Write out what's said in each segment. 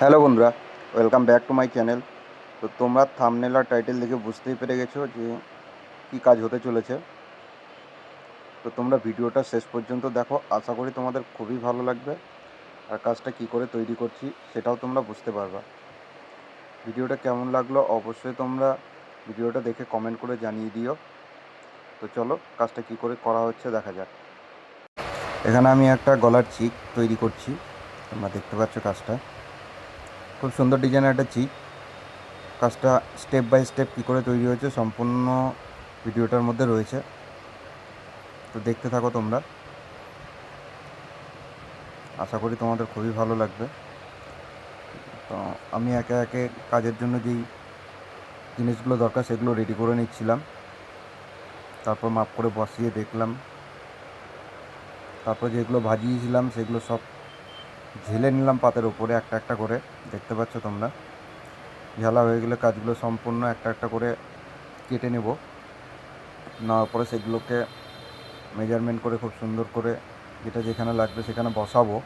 Hello বন্ধুরা welcome back to my channel তো তোমরা থামনেল আর টাইটেল দেখে বুঝতেই পেরে গেছো যে কী কাজ হতে চলেছে। তো তোমরা ভিডিওটা শেষ পর্যন্ত দেখো, আশা করি তোমাদের খুবই ভালো লাগবে। আর কাজটা কী করে তৈরি করছি সেটাও তোমরা বুঝতে পারবা। ভিডিওটা কেমন লাগল অবশ্যই তোমরা ভিডিওটা দেখে কমেন্ট করে জানিয়ে দিও। তো চলো, কাজটা কী করে করা হচ্ছে দেখা যাক। এখানে আমি একটা গলার চিক তৈরি করছি। তোমরা দেখতে পাচ্ছ কাজটা। খুব সুন্দর ডিজাইনের একটা চিপ কাজটা স্টেপ বাই স্টেপ কী করে তৈরি হয়েছে সম্পূর্ণ ভিডিওটার মধ্যে রয়েছে। তো দেখতে থাকো তোমরা। আশা করি তোমাদের খুবই ভালো লাগবে। তো আমি একে একে কাজের জন্য যেই জিনিসগুলো দরকার সেগুলো রেডি করে নিচ্ছিলাম। তারপর মাপ করে বসিয়ে দেখলাম। তারপর যেগুলো ভাজিয়েছিলাম সেগুলো সব ঝেলে নিলাম পাতের উপরে একটা একটা করে, দেখতে পাচ্ছ তোমরা। ঝালা হয়ে গেলে কাজগুলো সম্পূর্ণ একটা একটা করে কেটে নেব। নেওয়ার পরে সেগুলোকে মেজারমেন্ট করে খুব সুন্দর করে যেটা যেখানে লাগবে সেখানে বসাবো।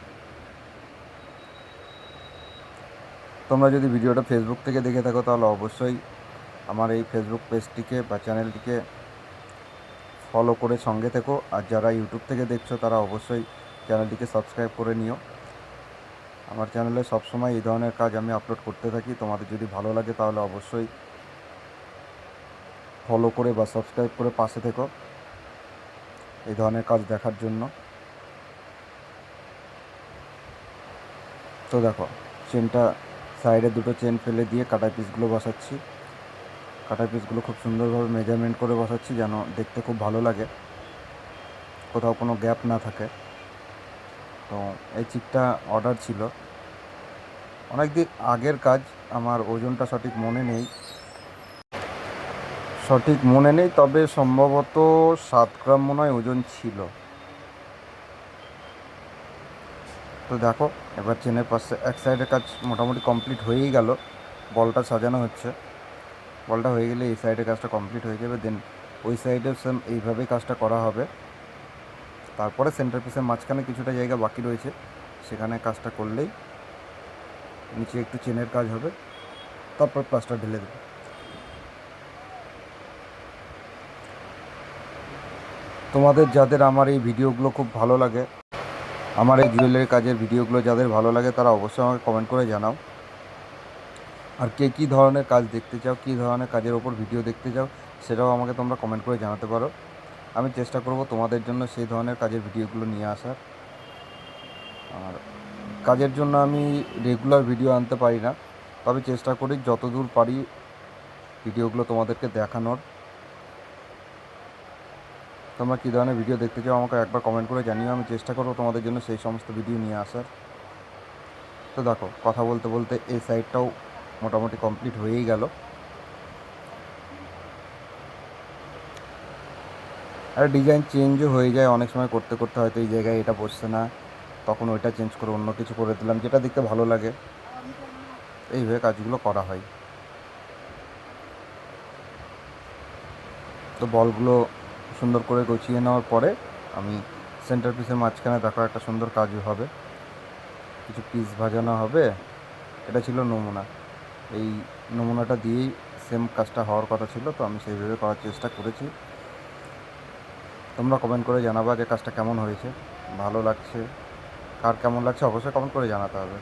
তোমরা যদি ভিডিওটা ফেসবুক থেকে দেখে থাকো, তাহলে অবশ্যই আমার এই ফেসবুক পেজটিকে বা চ্যানেলটিকে ফলো করে সঙ্গে থেকো। আর যারা ইউটিউব থেকে দেখছ, তারা অবশ্যই চ্যানেলটিকে সাবস্ক্রাইব করে নিও। আমার চ্যানেলে সবসময় এই ধরনের কাজ আমি আপলোড করতে থাকি। তোমাদের যদি ভালো লাগে তাহলে অবশ্যই ফলো করে বা সাবস্ক্রাইব করে পাশে থেকো। এই ধরনের কাজ দেখার জন্য। তো দেখো চেনটা সাইডে দুটো চেন ফেলে দিয়ে কাটা পিসগুলো বসাচ্ছি। কাটা পিসগুলো খুব সুন্দরভাবে মেজারমেন্ট করে বসাচ্ছি যেন দেখতে খুব ভালো লাগে। কোথাও কোনো গ্যাপ না থাকে। তো এই চিকটা অর্ডার ছিল। অনেক দিন আগের কাজ, আমার ওজনটা সঠিক মনে নেই। সঠিক মনে নেই, তবে সম্ভবত সাত গ্রাম মনে হয় ওজন ছিল। তো দেখো, এবার চেনের পাশে, এক সাইডের কাজ মোটামুটি কমপ্লিট হয়েই গেল। বলটা সাজানো হচ্ছে। বলটা হয়ে গেলে এই সাইডের কাজটা কমপ্লিট হয়ে যাবে দেন ওই সাইডে সেম এইভাবেই কাজটা করা হবে। তারপরে সেন্টার পিসের মাঝখানে কিছুটা জায়গা বাকি রয়েছে। সেখানে কাজটা করলেই নিচে একটু চেনের কাজ হবে, তারপর প্লাস্টার ঢেলে দেবে। তোমাদের যাদের আমার এই ভিডিওগুলো খুব ভালো লাগে, আমার এই জুয়েলারি কাজের ভিডিওগুলো যাদের ভালো লাগে, তারা অবশ্যই আমাকে কমেন্ট করে জানাও। আর কে কী ধরনের কাজ দেখতে চাও, কী ধরনের কাজের ওপর ভিডিও দেখতে চাও, সেটাও আমাকে তোমরা কমেন্ট করে জানাতে পারো। আমি চেষ্টা করব তোমাদের জন্য সেই ধরনের কাজের ভিডিওগুলো নিয়ে আসার। আর কাজের জন্য আমি রেগুলার ভিডিও আনতে পারি না। তবে চেষ্টা করি যতদূর পারি ভিডিওগুলো তোমাদেরকে দেখানোর। তোমরা কী ধরনের ভিডিও দেখতে চাও আমাকে একবার কমেন্ট করে জানিও। আমি চেষ্টা করব তোমাদের জন্য সেই সমস্ত ভিডিও নিয়ে আসার। তো দেখো, কথা বলতে বলতে এই সাইডটাও মোটামুটি কমপ্লিট হয়েই গেল। আর ডিজাইন চেঞ্জও হয়ে যায়, অনেক সময় করতে করতে হয়তো এই জায়গায় এটা বসছে না, তখন ওইটা চেঞ্জ করে অন্য কিছু করে দিলাম, যেটা দেখতে ভালো লাগে। এইভাবে কাজগুলো করা হয়। তো বলগুলো সুন্দর করে গুছিয়ে নেওয়ার পরে আমি সেন্টার পিসের মাঝখানে দেখো একটা সুন্দর কাজও হবে। কিছু পিস ভাজানো হবে, এটা ছিল নমুনা। এই নমুনাটা দিয়েই সেম কাজটা হওয়ার কথা ছিল, তো আমি সেইভাবে করার চেষ্টা করেছি। তোমরা কমেন্ট করে জানাবা যে কাজটা কেমন হয়েছে, ভালো লাগছে, কার কেমন লাগছে অবশ্যই কমেন্ট করে জানাতে হবে।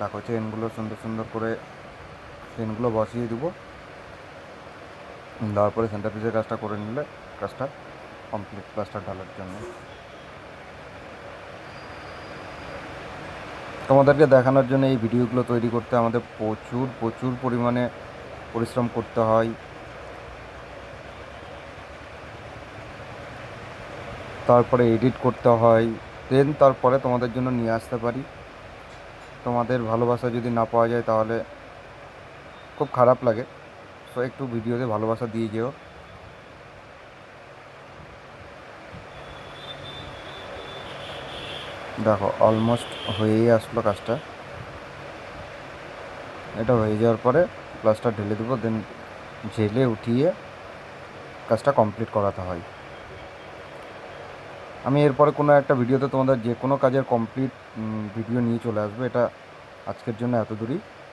দেখো চেনগুলো সুন্দর সুন্দর করে চেনগুলো বসিয়ে দেবো। দেওয়ার পরে সেন্টার পিসের কাজটা করে নিলে কাজটা কমপ্লিট প্লাস্টার ঢালার জন্য। তোমাদেরকে দেখানোর জন্য এই ভিডিওগুলো তৈরি করতে আমাদের প্রচুর প্রচুর পরিমাণে পরিশ্রম করতে হয়। তারপরে এডিট করতে হয় দেন তারপরে তোমাদের জন্য নিয়ে আসতে পারি। তোমাদের ভালোবাসা যদি না পাওয়া যায় তাহলে খুব খারাপ লাগে। সো একটু ভিডিওতে ভালোবাসা দিয়ে যেও। দেখো অলমোস্ট হয়েই আসলো কাজটা। এটা হয়ে যাওয়ার পরে প্লাস্টার ঢেলে দেবো দেন ঝেলে উঠিয়ে কাজটা কমপ্লিট করাতে হয়। আমি এরপরে কোনো একটা ভিডিওতে তোমাদের যে কোনো কাজের কমপ্লিট ভিডিও নিয়ে চলে আসব। এটা আজকের জন্য এত দূরই